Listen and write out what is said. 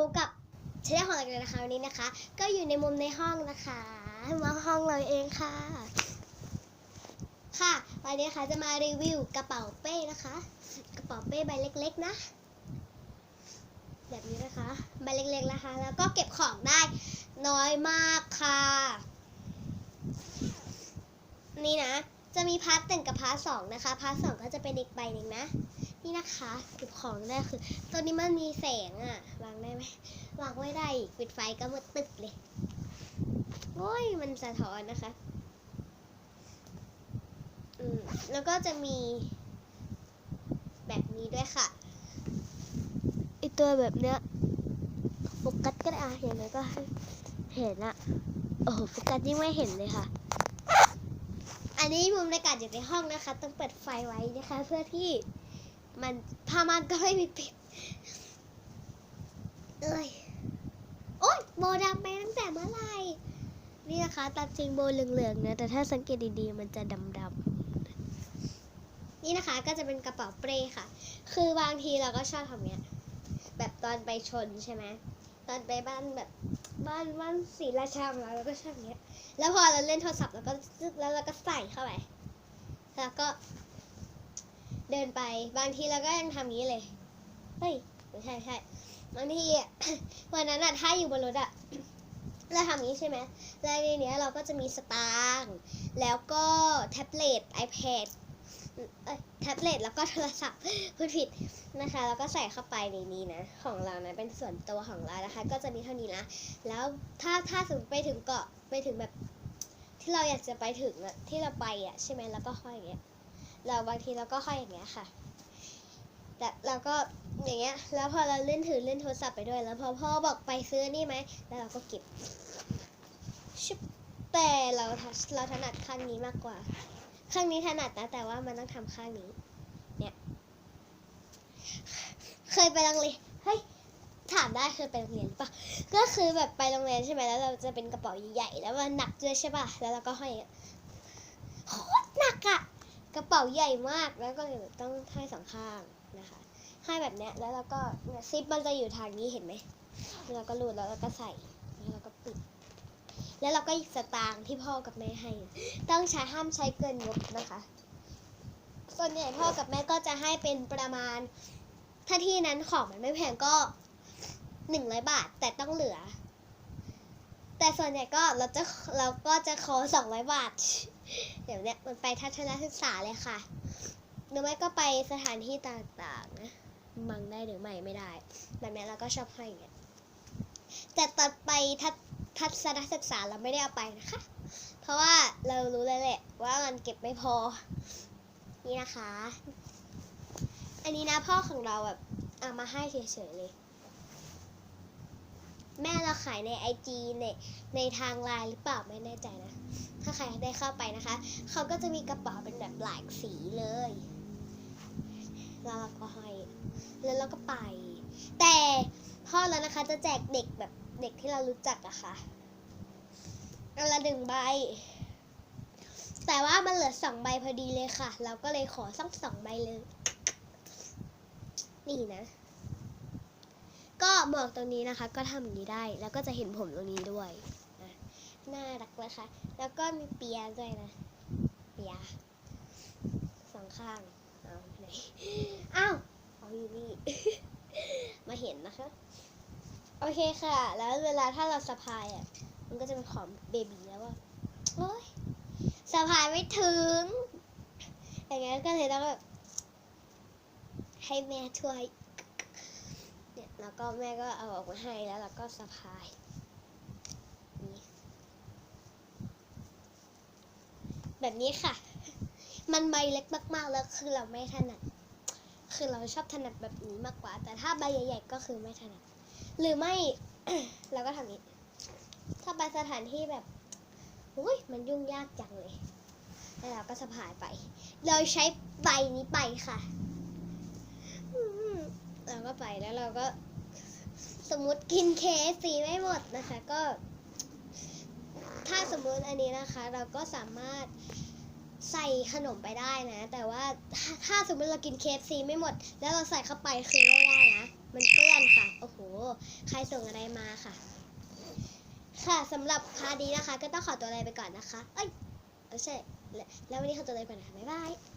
พบกับชแนลของเราเลยนะคะวันนี้นะคะ ก็อยู่ในมุมในห้องนะคะมาห้องเราเองค่ะ ค่ะวันนี้นะคะจะมารีวิวกระเป๋าเป้นะคะ กระเป๋าเป้ใบเล็ก ๆ นะ แบบนี้นะคะใบเล็กๆนะคะ แล้วก็เก็บของได้น้อยมากค่ะ นี่นะจะมีพาร์ทหนึ่งกับพาร์ทสองนะคะ พาร์ทสองก็จะเป็นอีกใบหนึ่งนะ นี่นะคะเก็บของได้คือ ตัวนี้มันมีแสงอะวางได้ไหมวางไม่ได้อีกปิดไฟก็มืดตึ๊บเลย โอ้ย มันสะท้อนนะคะ อืม แล้วก็จะมี แบบนี้ด้วยค่ะไอตัวแบบเนี้ยโฟกัสก็ได้อะอย่างไรก็ให้เห็นอะโอ้โหโฟกัสยิ่งไม่เห็นเลยค่ะ อันนี้มุมในการอยู่ในห้องนะคะ ต้องเปิดไฟไว้นะคะ เพื่อที่ มันผ้าม่านก็ไม่มีปิด เอ้ย โอ๊ยโบดำไปตั้งแต่เมื่อไหร่นี่นะคะตามจริงโบเหลืองๆนะ แต่ถ้าสังเกตดีๆ มันจะดำๆ นี่นะคะก็จะเป็นกระเป๋าเป้ค่ะ คือบางทีเราก็ชอบทำเนี้ย แบบตอนไปชนใช่ไหม ตอนไปบ้านแบบบ้านบ้านศรีราชาเราเราก็ชอบอย่างเงี้ย แล้วพอเราเล่นโทรศัพท์เราก็ซึกแล้วเราก็ใส่เข้าไป แล้วก็ เดินไป บางทีเราก็ยังทำอย่างนี้เลย เฮ้ยไม่ใช่ใช่บางทีวันนั้นอะถ้าอยู่บนรถอะเราทำอย่างนี้ใช่ไหมแล้วในนี้เราก็จะมีสตางค์แล้วก็แท็บเล็ต iPad แท็บเล็ตแล้วก็โทรศัพท์พูดผิดนะคะ แล้วก็ใส่เข้าไปในนี้นะ ของเรานะ เป็นส่วนตัวของเรานะคะ ก็จะมีเท่านี้นะ แล้วถ้าถ้าสมมติไปถึงเกาะไปถึงแบบ ที่เราอยากจะไปถึงอะที่เราไปอะใช่ไหมแล้วก็ค่อยอย่างเงี้ย เราบางทีเราก็ค่อยอย่างเงี้ยค่ะ แต่เราก็อย่างเงี้ย แล้วพอเราเล่นถือเล่นโทรศัพท์ไปด้วย แล้วพอพ่อบอกไปซื้อนี่ไหม แล้วเราก็เก็บชุบแต่เราเราถนัดข้างนี้มากกว่า ข้างนี้ถนัดนะแต่ว่ามันต้องทำข้างนี้ เนี่ย เคยไปโรงเรียน เฮ้ย ถามได้เคยไปโรงเรียนปะก็คือแบบไปโรงเรียนใช่ไหมแล้ว เราจะเป็นกระเป๋าใหญ่ๆแล้วมันหนักด้วยใช่ปะแล้วเราก็ห้อยอย่างเงี้ยโคตรหนักอะ กระเป๋าใหญ่มากแล้วก็ต้องให้สองข้างนะคะ ให้แบบนี้แล้วเราก็ซิปมันจะอยู่ทางนี้เห็นไหมเราก็รูดแล้วเราก็ใส่แล้วเราก็ปิด แล้วเราก็สตางค์ที่พ่อกับแม่ให้ ต้องใช้ห้ามใช้เกินงบนะคะ ส่วนใหญ่พ่อกับแม่ก็จะให้เป็นประมาณ ถ้าที่นั้นของมันไม่แพงก็หนึ่งร้อยบาทแต่ต้องเหลือ แต่ส่วนใหญ่ก็เราจะเราก็จะขอสองร้อยบาท เดี๋ยวเนี้ยมันไปทัศนศึกษาเลยค่ะ หรือไม่ก็ไปสถานที่ต่างๆนะมังได้หรือไม่ไม่ได้แบบนี้เราก็ชอบให้อย่างเงี้ยแต่ตอนไปทัศทัศนศึกษาเราไม่ได้เอาไปนะคะ เพราะว่าเรารู้เลยแหละ ว่ามันเก็บไม่พอ นี่นะคะ อันนี้นะพ่อของเราแบบเอามาให้เฉยๆเลย แม่เราขายในไอจีในในทางไลน์หรือเปล่าไม่แน่ใจนะ ถ้าใครได้เข้าไปนะคะ เขาก็จะมีกระเป๋าเป็นแบบหลายสีเลยแล้วเราก็ให้แล้วเราก็ไป แต่พ่อแล้วนะคะจะแจกเด็กแบบเด็กที่เรารู้จักอะค่ะอันละหนึ่งใบ แต่ว่ามันเหลือสองใบพอดีเลยค่ะ เราก็เลยขอสักสองใบเลย นี่นะ ก็หมวกตรงนี้นะคะ ก็ทำอย่างนี้ได้ แล้วก็จะเห็นผมตรงนี้ด้วย นะน่ารักเลยค่ะ แล้วก็มีเปียด้วยนะ เปียสองข้าง เอาไหนอ้าวเอาอยู่นี่ มาเห็นนะคะ โอเคค่ะ แล้วเวลาถ้าเราสะพายอะ มันก็จะเป็นของเบบีแล้วว่าโอ๊ยสะพายไม่ถึง อย่างงั้นก็เลยต้องแบบให้แม่ช่วย เนี่ย แล้วก็แม่ก็เอาออกมาให้แล้วเราก็สะพาย นี่ แบบนี้ค่ะ มันใบเล็กมากๆแล้วคือเราไม่ถนัด คือเราชอบถนัดแบบนี้มากกว่า แต่ถ้าใบใหญ่ ๆ ก็คือไม่ถนัด หรือไม่เราก็ทำนี้ ถ้าไปสถานที่แบบอุ้ยมันยุ่งยากจังเลย แล้วเราก็สะพายไป เราใช้ใบนี้ไปค่ะเราก็ไปแล้วเราก็สมมติกินเคสีไม่หมดนะคะ ก็ ถ้าสมมุติอันนี้นะคะ เราก็สามารถใส่ขนมไปได้นะ แต่ว่าถ้าสมมติเรากินเคฟซีไม่หมด แล้วเราใส่เข้าไปคือไม่ได้นะ มันเปื้อนค่ะ โอ้โห ใครส่งอะไรมาค่ะ ค่ะสำหรับพาดนี้นะคะ ก็ต้องขอตัวอะไรไปก่อนนะคะ เอ้ยไม่ใช่ แล้ววันนี้ขอตัวอะไรไปก่อนนะคะบ๊ายบาย